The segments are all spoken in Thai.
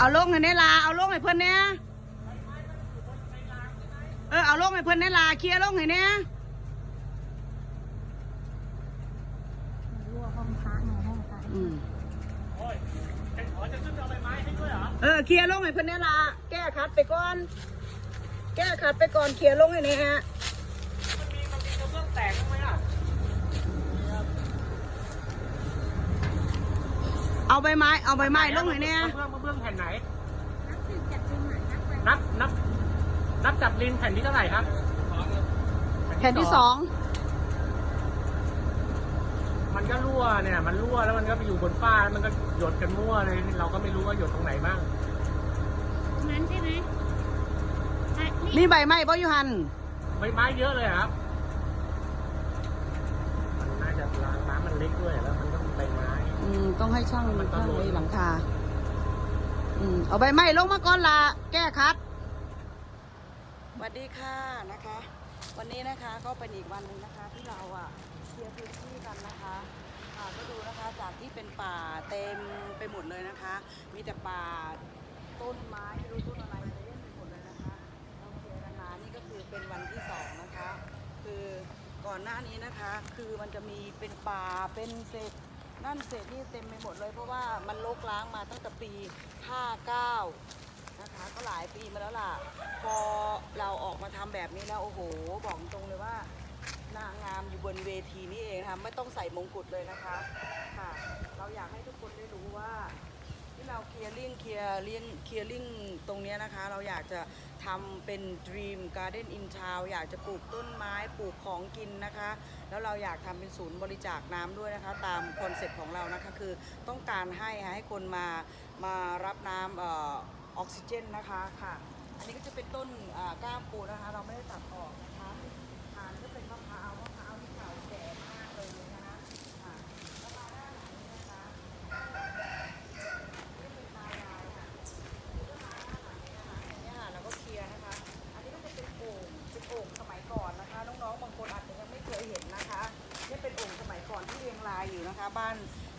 เอาลงให้เนี่ยลาเอาลงให้เพิ่นเนี่ยเออเอาลงให้เพิ่นเนี่ยลาเคลียร์ลงให้เนี่ยรั่วห้องพระไงห้องพระอืมโอ้ยจะขอจะขึ้นเอาใบไม้ให้ด้วยเหรอเออเคลียร์ลงให้เพิ่นเนี่ยลาแก้ขัดไปก่อน แก้ขัดไปก่อนเคลียร์ลงให้เนี่ยฮะมันมีมันมีกระเบื้องแตกบ้างไหมอะ เอาใบไม้ เอาใบไม้ลงให้เนี่ยกระเบื้องกระเบื้องแผ่นไหนนับสิบจากตรงไหนนับไปนับนับ นับจับลินแผ่นที่เท่าไหร่ครับแผ่นที่สอง มันก็รั่วเนี่ย มันรั่วแล้วมันก็ไปอยู่บนฝ้าแล้วมันก็หยดกันมั่วเลย เราก็ไม่รู้ว่าหยดตรงไหนบ้างตรงนั้นใช่ไหมใช่มีใบไม้บ่อยู่หัน ใบไม้เยอะเลยอะครับ มันน่าจะรางน้ำมันเล็กด้วยแล้วมันก็ มีใบไม้อืมต้องให้ช่างมันช่างไว้หลังคา อืมเอาใบไม้ลงมาก่อนละแก้คัดสวัสดีค่ะนะคะ วันนี้นะคะก็เป็นอีกวันหนึ่งนะคะที่เราอะเคลียร์พื้นที่กันนะคะอ่าก็ดูนะคะจากที่เป็นป่าเต็มไปหมดเลยนะคะ มีแต่ป่าต้นไม้ไม่รู้ต้นอะไรเต็มไปหมดเลยนะคะเราเคลียร์กันมานี่ก็คือเป็นวันที่สองนะคะ คือก่อนหน้านี้นะคะ คือมันจะมีเป็นป่าเป็นเศษ นั่นเศษนี่เต็มไปหมดเลย เพราะว่ามันลกล้างมาตั้งแต่ปี 59 นะคะ ก็หลายปีมาแล้วล่ะ พอเราออกมาทำแบบนี้แล้วโอ้โห บอกตรงเลยว่านางงามอยู่บนเวทีนี่เองค่ะไม่ต้องใส่มงกุฎเลยนะคะค่ะ เราอยากให้ทุกคนได้รู้ว่า เราเคลียร์ลิงเคลียร์ลิงเคลียร์ลิงตรงเนี้ยนะคะ เราอยากจะทำเป็น Dream Garden in Town อยากจะปลูกต้นไม้ปลูกของกินนะคะ แล้วเราอยากทำเป็นศูนย์บริจาคน้ำด้วยนะคะ ตามคอนเซ็ปต์ของเรานะคะคือต้องการให้ให้คนมามารับน้ำเออออกซิเจนนะคะค่ะ อันนี้ก็จะเป็นต้นอ่าก้ามปูนะคะ เราไม่ได้ตัดออกนะคะ อ่อนที่เรียงรายอยู่นะคะ บ้าน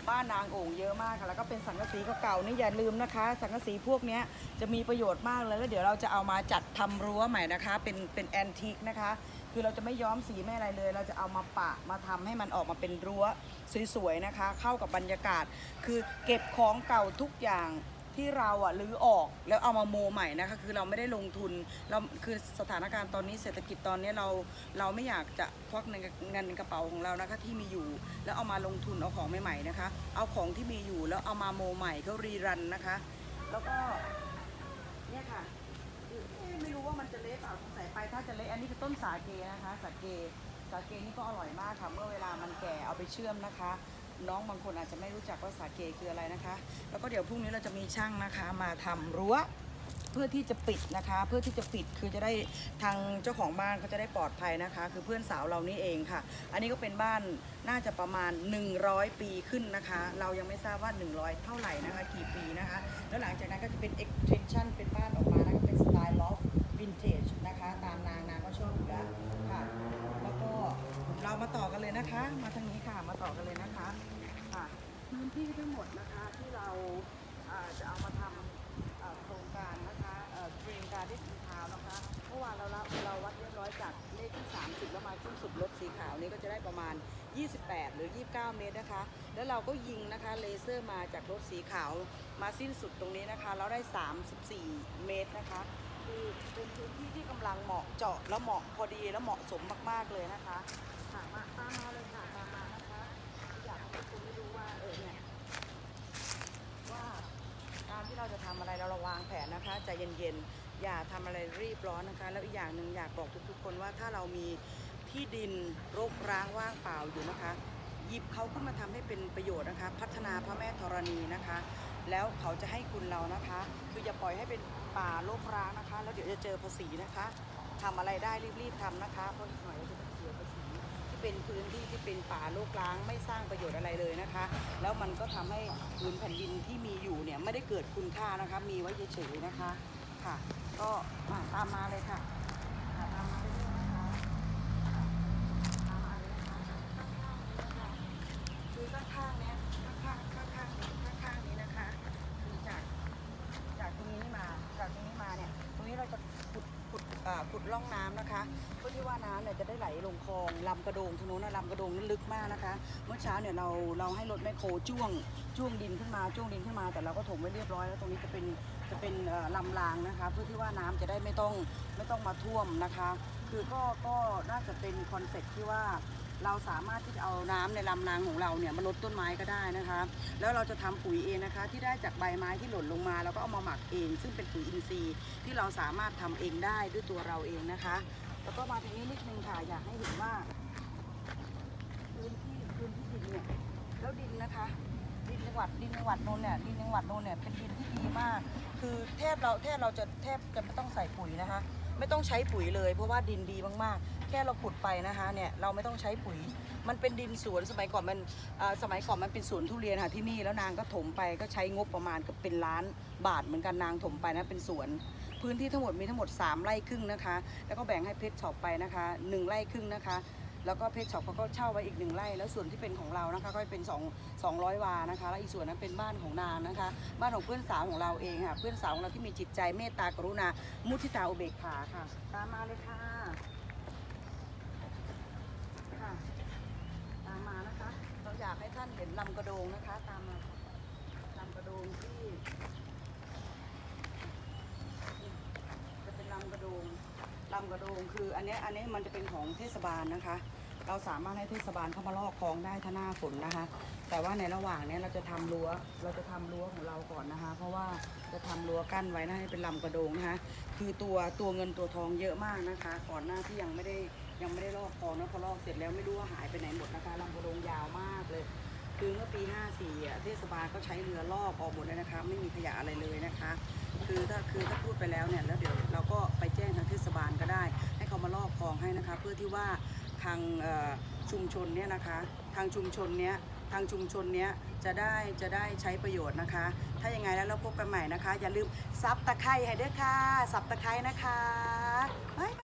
บ้านนางโอ่งเยอะมากค่ะแล้วก็เป็นสังกะสีเก่าๆนี่อย่าลืมนะคะ สังกะสีพวกเนี้ยจะมีประโยชน์มากเลยแล้วเดี๋ยวเราจะเอามาจัดทำรั้วใหม่นะคะ เป็นเป็นแอนทิกนะคะ คือเราจะไม่ย้อมสีไม่อะไรเลย เราจะเอามาปะมาทำให้มันออกมาเป็นรั้วสวยๆนะคะ เข้ากับบรรยากาศ คือเก็บของเก่าทุกอย่าง ที่เราอะรื้อออกแล้วเอามาโมใหม่นะคะ คือเราไม่ได้ลงทุนเราคือสถานการณ์ตอนนี้เศรษฐกิจตอนนี้เราเราไม่อยากจะควักเงินเงินกระเป๋าของเรานะคะที่มีอยู่ แล้วเอามาลงทุนเอาของใหม่ๆนะคะ เอาของที่มีอยู่แล้วเอามาโมใหม่เขารีรันนะคะ แล้วก็เนี่ยค่ะไม่รู้ว่ามันจะเละเปล่าสงสัยไปถ้าจะเละอันนี้คือต้นสาเกนะคะ สาเกสาเกนี่ก็อร่อยมากค่ะ เมื่อเวลามันแก่เอาไปเชื่อมนะคะ น้องบางคนอาจจะไม่รู้จักว่าสาเกคืออะไรนะคะ แล้วก็เดี๋ยวพรุ่งนี้เราจะมีช่างนะคะ มาทำรั้วเพื่อที่จะปิดนะคะ เพื่อที่จะปิดคือจะได้ทางเจ้าของบ้านเขาจะได้ปลอดภัยนะคะ คือเพื่อนสาวเรานี่เองค่ะ อันนี้ก็เป็นบ้านน่าจะประมาณ 100 ปีขึ้นนะคะ เรายังไม่ทราบว่า 100 เท่าไหร่นะคะ กี่ปีนะคะ แล้วหลังจากนั้นก็จะเป็น extension เป็นบ้านออกมานะคะเป็นสไตล์ loft vintage นะคะ ตามนางนางก็ชอบอยู่แล้วค่ะ เรามาต่อกันเลยนะคะ มาทางนี้ค่ะ มาต่อกันเลยนะคะค่ะพื้นที่ทั้งหมดนะคะที่เราอ่าจะเอามาทำอ่อโครงการนะคะกรีนการ์เด้นทาวนะคะเมื่อวานเรารับเราวัดเรียบร้อยจากเลขที่ 30 แล้วมาขึ้นสุดรถสีขาวนี้ก็จะได้ประมาณ 28 หรือ 29 เมตรนะคะ แล้วเราก็ยิงนะคะเลเซอร์มาจากรถสีขาวมาสิ้นสุดตรงนี้นะคะแล้วได้ 34 เมตรนะคะ คือเป็นพื้นที่ที่กำลังเหมาะเจาะแล้วเหมาะพอดีแล้วเหมาะสมมากๆเลยนะคะค่ะมาตามมาเลยค่ะตามมานะคะอยากให้ทุกคนได้รู้ว่าเออเนี่ยว่าการที่เราจะทำอะไรเราระวางแผนนะคะใจเย็นๆอย่าทำอะไรรีบร้อนนะคะ แล้วอีกอย่างหนึ่งอยากบอกทุกๆ คนว่าถ้าเรามีที่ดินรกร้างว่างเปล่าอยู่นะคะ หยิบเขาขึ้นมาทำให้เป็นประโยชน์นะคะ พัฒนาพระแม่ธรณีนะคะ แล้วเขาจะให้คุณเรานะคะ คืออย่าปล่อยให้เป็นป่ารกร้างนะคะ แล้วเดี๋ยวจะเจอภาษีนะคะทำอะไรได้รีบๆทำนะคะเพราะอีกหน่อยเราจะต้องเสียภาษีที่เป็นพื้นที่ที่เป็นป่ารกร้างไม่สร้างประโยชน์อะไรเลยนะคะ แล้วมันก็ทำให้พื้นแผ่นดินที่มีอยู่เนี่ยไม่ได้เกิดคุณค่านะคะ มีไว้เฉยๆนะคะค่ะ ก็ตามมาเลยค่ะตามมาเรื่อยๆนะคะตามมาเลยนะคะคือก็ ร่องน้ำนะคะ เพื่อที่ว่าน้ำเนี่ยจะได้ไหลลงคลองลำกระโดงทนนะลำกระโดงนั้นลึกมากนะคะ เมื่อเช้าเนี่ยเราเราให้รถแมคโครจ้วงจ้วงดินขึ้นมาจ้วงดินขึ้นมา แต่เราก็ถมไว้เรียบร้อยแล้วตรงนี้จะเป็นจะเป็นลำรางนะคะ เพื่อที่ว่าน้ำจะได้ไม่ต้องไม่ต้องมาท่วมนะคะ คือก็ก็น่าจะเป็นคอนเซ็ปต์ที่ว่า เราสามารถที่จะเอาน้ำในลำรางของเราเนี่ยมาลดต้นไม้ก็ได้นะคะ แล้วเราจะทำปุ๋ยเองนะคะ ที่ได้จากใบไม้ที่หล่นลงมาแล้วก็เอามาหมักเอง ซึ่งเป็นปุ๋ยอินทรีย์ที่เราสามารถทำเองได้ด้วยตัวเราเองนะคะ แล้วก็มาทีนี้นิดนึงค่ะอยากให้เห็นว่าพื้นที่พื้นที่ดินเนี่ยแล้วดินนะคะดินจังหวัดดินจังหวัดนนท์เนี่ยดินจังหวัดนนท์เนี่ยเป็นดินที่ดีมาก คือแทบเราแทบเราจะแทบจะไม่ต้องใส่ปุ๋ยนะคะ ไม่ต้องใช้ปุ๋ยเลย เพราะว่าดินดีมากๆ แค่เราขุดไปนะคะเนี่ยเราไม่ต้องใช้ปุ๋ย มันเป็นดินสวนสมัยก่อนมันสมัยก่อนมันเป็นสวนทุเรียนค่ะที่นี่แล้วนางก็ถมไปก็ใช้งบประมาณเกับเป็นล้านบาทเหมือนกันนางถมไปนะเป็นสวน พื้นที่ทั้งหมดมีทั้งหมด 3ไร่ครึ่งนะคะ แล้วก็แบ่งให้เพชรช็อปไปนะคะ 1 ไร่ครึ่งนะคะแล้วก็เพชรช็อปเขาก็เช่าไว้อีกหนึ่งไร่ แล้วส่วนที่เป็นของเรานะคะ ก็เป็น2 200 วานะคะ แล้วอีกส่วนนั้นเป็นบ้านของนางนะคะ บ้านของเพื่อนสาวของเราเองค่ะ เพื่อนสาวของเราที่มีจิตใจเมตตากรุณา มุทิตาอุเบกขาค่ะ ตามมาเลยค่ะ ตามมานะคะ เรา อยากให้ท่านเห็นลำกระโดงนะคะ ตามมาลำกระโดงที่ จะเป็นลำกระโดงลำกระโดงคือ อันเนี้ยอันนี้มันจะเป็นของเทศบาลนะคะ เราสามารถให้เทศบาลเข้ามาลอกคลองได้ถ้าหน้าฝนนะคะ แต่ว่าในระหว่างเนี้ยเราจะทำรั้วเราจะทำรั้วของเราก่อนนะคะ เพราะว่าจะทำรั้วกั้นไว้นะให้เป็นลำกระโดงนะคะ คือตัวตัวเงินตัวทองเยอะมากนะคะ ก่อนหน้าที่ยังไม่ได้ ยังไม่ได้ลอกคลองนะพอลอกเสร็จแล้วไม่รู้ว่าหายไปไหนหมดนะคะลำกระดงยาวมากเลย คือเมื่อปี 54อะเทศบาลก็ใช้เรือลอกออกหมดเลยนะคะ ไม่มีขยะอะไรเลยนะคะ คือถ้าคือถ้าพูดไปแล้วเนี่ยแล้วเดี๋ยวเราก็ไปแจ้งทางเทศบาลก็ได้ ให้เขามาลอกคลองให้นะคะ เพื่อที่ว่าทางชุมชนเนี่ยนะคะ ทางชุมชนเนี้ยทางชุมชนเนี้ยจะได้จะได้ใช้ประโยชน์นะคะ ถ้ายังไงแล้วเราพบกันใหม่นะคะ อย่าลืมซับตะไคร้ให้ด้วยค่ะ ซับตะไคร้นะคะ